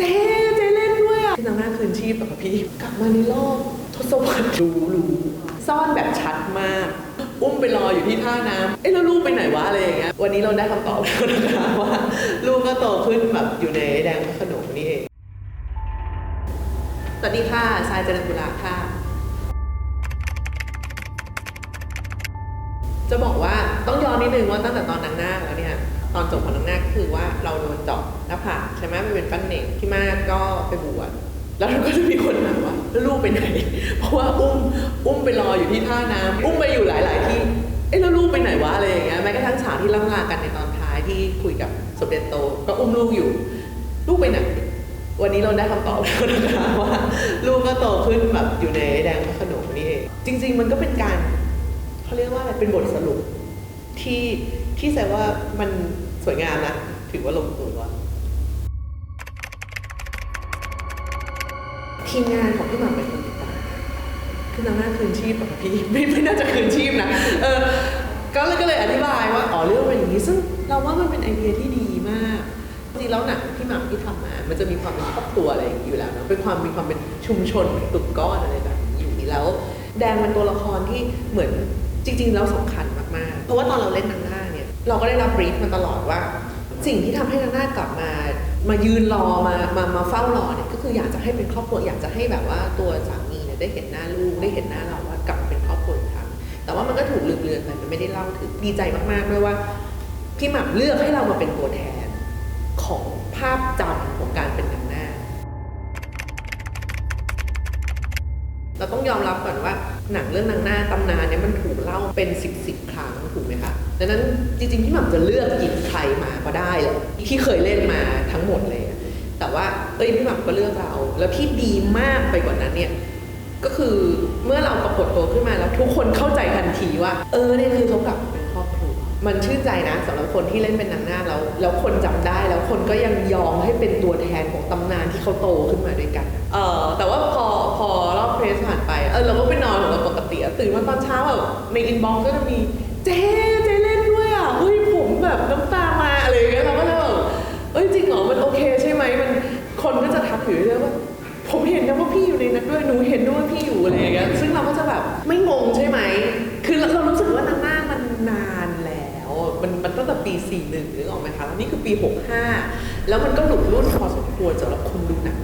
เจ๊เจ๊เล่นด้วยอะนางหน้าคืนชีพแบบพี่ กลับมาในรอบทศวรรษรู้รู้ซ่อนแบบชัดมาก อุ้มไปรออยู่ที่ท่าน้ำเอ๊ะแล้วลูกไปไหนวะอะไรอย่างเงี้ยวันนี้เราได้คำตอบแล้วนะคะว่าลูกก็โตขึ้นแบบอยู่ในแดงขนงนี่เองสวัสดีค่ะทรายเจริญบุราค่ะ จะบอกว่าต้องย้อนนิดนึงว่าตั้งแต่ตอนนางนาคแล้วเนี่ย ตอนจบของนางนาคก็คือว่าเราโดนเจาะหน้าผากใช่ไหมไปเป็นปั้นเน่งพี่มากก็ไปบวชแล้วเราก็จะมีคนถามว่าลูกไปไหน เพราะว่าอุ้มอุ้มไปรออยู่ที่ท่าน้ำอุ้มไปอยู่หลาย ๆ ที่เอ๊ะแล้วลูกไปไหนวะอะไรอย่างเงี้ยแม้กระทั่งฉากที่ล่ำลากันในตอนท้ายที่คุยกับสมเด็จโต ก็อุ้มลูกอยู่ ลูกไปไหนวันนี้เราได้คำตอบแล้วนะคะว่าลูกก็โตขึ้นแบบอยู่ในแดงพระขนงนี่เองจริง ๆ มันก็เป็นการเขาเรียกว่าอะไรเป็นบทสรุปที่ ที่แสดงว่ามันสวยงามนะ ถือว่าลงตัวทีมงานของพี่หม่ำเป็นคนติดตามคือนางหน้าคืนชีพแบบพี่ไม่ไม่น่าจะคืนชีพนะเออก็เลยก็เลยอธิบายว่าอ๋อเรื่องเป็นอย่างนี้ซึ่งเราว่ามันเป็นไอเดียที่ดีมากจริงๆแล้วหนังพี่หม่ำที่ทำมา มันจะมีความเป็นครอบครัวอะไรอย่างนี้อยู่แล้วนะเป็นความมีความเป็นชุมชนกลุ่มก้อนอะไรแบบอยู่แล้ว แดงเป็นตัวละครที่เหมือนจริง ๆ แล้วสำคัญมากๆ เพราะว่าตอนเราเล่นนางหน้า เราก็ได้รับบรีฟมาตลอดว่า สิ่งที่ทำให้นาหน้ากลับมา มายืนรอมามามาเฝ้ารอเนี่ยก็คืออยากจะให้เป็นครอบครัวอยากจะให้แบบว่าตัวสามีเนี่ยได้เห็นหน้าลูกได้เห็นหน้าเราว่ากลับมาเป็นครอบครัวอีกครั้งแต่ว่ามันก็ถูกลืมเลือนไปมันไม่ได้เล่าถึงดีใจมากๆด้วยว่าพี่หม่ำเลือกให้เรามาเป็นตัวแทนของภาพจำของการเป็นนางหน้า เราต้องยอมรับก่อนว่า หนังเรื่องนางหน้าตำนานเนี่ยมันถูกเล่าเป็นสิบสิบครั้งถูกไหมคะดังนั้นจริงๆพี่หม่ำจะเลือกหยิบใครมาก็ได้เลยที่เคยเล่นมาทั้งหมดเลย แต่ว่าเอ้ยพี่หม่ำก็เลือกเรา แล้วที่ดีมากไปกว่านั้นเนี่ยก็คือเมื่อเราปรากฏตัวขึ้นมาแล้วทุกคนเข้าใจทันทีว่า เออเนี่ยคือเขากลับเป็นครอบครัวมันชื่นใจนะสำหรับคนที่เล่นเป็นนางหน้าแล้วแล้วคนจำได้แล้วคนก็ยังยอมให้เป็นตัวแทนของตำนานที่เขาโตขึ้นมาด้วยกัน เออแต่ว่าพอพอรอบเพรสผ่านไปเออเราก็ไปนอนของเราป ตื่นมาตอนเช้าแบบในอินบ็อกซ์ก็จะมีเจ๊เจ๊เล่นด้วยอะเฮ้ยผมแบบน้ำตามาอะไรอย่างเงี้ยเราก็เลยแบบเอ้ยจริงเหรอมันโอเคใช่ไหมมันคนก็จะทักอยู่เรื่อยว่า ผมเห็นนะว่าพี่อยู่ในนั้นด้วยหนูเห็นด้วยว่าพี่อยู่อะไรอย่างเงี้ยซึ่งเราก็จะแบบไม่งงใช่ไหมคือเรารู้สึกว่านางหน้ามันนานแล้วมันมันตั้งแต่ปี 41นึกออกไหมคะแล้วนี่คือปี 65 แล้วมันก็หลุดรุ่นพอสมควรสำหรับคนดูหนัง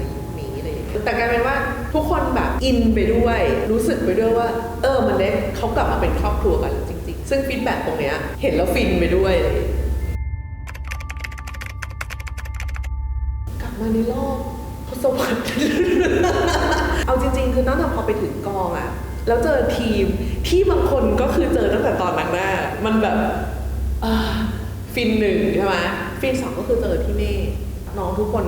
แต่กลายเป็นว่าทุกคนแบบอินไปด้วย รู้สึกไปด้วยว่า เออมันได้เขากลับมาเป็นครอบครัวกันจริง ๆ ซึ่งฟีดแบ็กตรงเนี้ยเห็นแล้วฟินไปด้วยกลับมาในรอบทศวรรษเอาจริง ๆ คือตั้งแต่พอไปถึงกองอะแล้วเจอทีมที่บางคนก็คือเจอตั้งแต่ตอนนั้นหน้า มันแบบฟินหนึ่งใช่ไหมฟินสองก็คือเจอพี่เมฆน้องทุกคน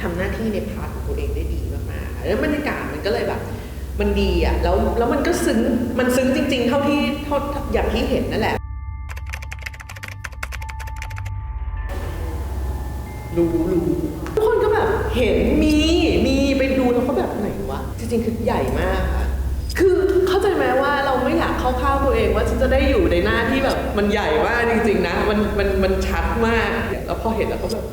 ทำหน้าที่ในพาร์ทของตัวเองได้ดีมากๆแล้วบรรยากาศมันก็เลยแบบ มันดีอะแล้วแล้วมันก็ซึ้งมันซึ้งจริง ๆ เท่าที่เท่าอย่างที่เห็นนั่นแหละ รู้รู้ทุกคนก็แบบเห็นมีมีไปดูแล้วก็แบบไหนวะจริงๆคือใหญ่มากค่ะคือเข้าใจไหมว่าเราไม่อยากเข้าข้าวตัวเองว่าฉันจะได้อยู่ในหน้าที่แบบ มันใหญ่มากจริง ๆ นะ มันมันมันชัดมากแล้วพอเห็นแล้วก็แบบ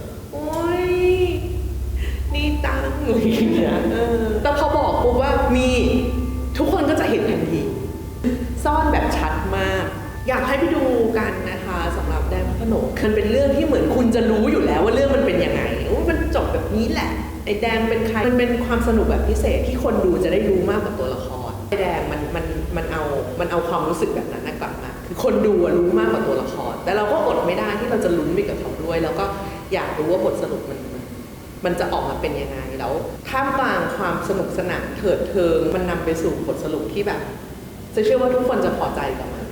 ตังอะไรอย่างเงี้ยเออแต่พอบอกปุ๊บว่ามีทุกคนก็จะเห็นทันที ซ่อนแบบชัดมาก อยากให้ไปดูกันนะคะสำหรับแดงพระโขนงมันเป็นเรื่องที่เหมือนคุณจะรู้อยู่แล้วว่าเรื่องมันเป็นยังไงโอ้ยมันจบแบบนี้แหละไอ้แดงเป็นใครมันเป็นความสนุกแบบพิเศษที่คนดูจะได้รู้มากกว่าตัวละครไอ้แดงมันมันมันเอามันเอาความรู้สึกแบบนั้นนะกลับมาคือคนดูรู้มากกว่าตัวละคร แต่เราก็อดไม่ได้ที่เราจะลุ้นไปกับเขาด้วย แล้วก็อยากรู้ว่าบทสรุปมัน มันจะออกมาเป็นยังไงแล้วท่ามกลางความสนุกสนานเถิดเทิง มันนำไปสู่บทสรุปที่แบบจะเชื่อว่าทุกคนจะพอใจกับมัน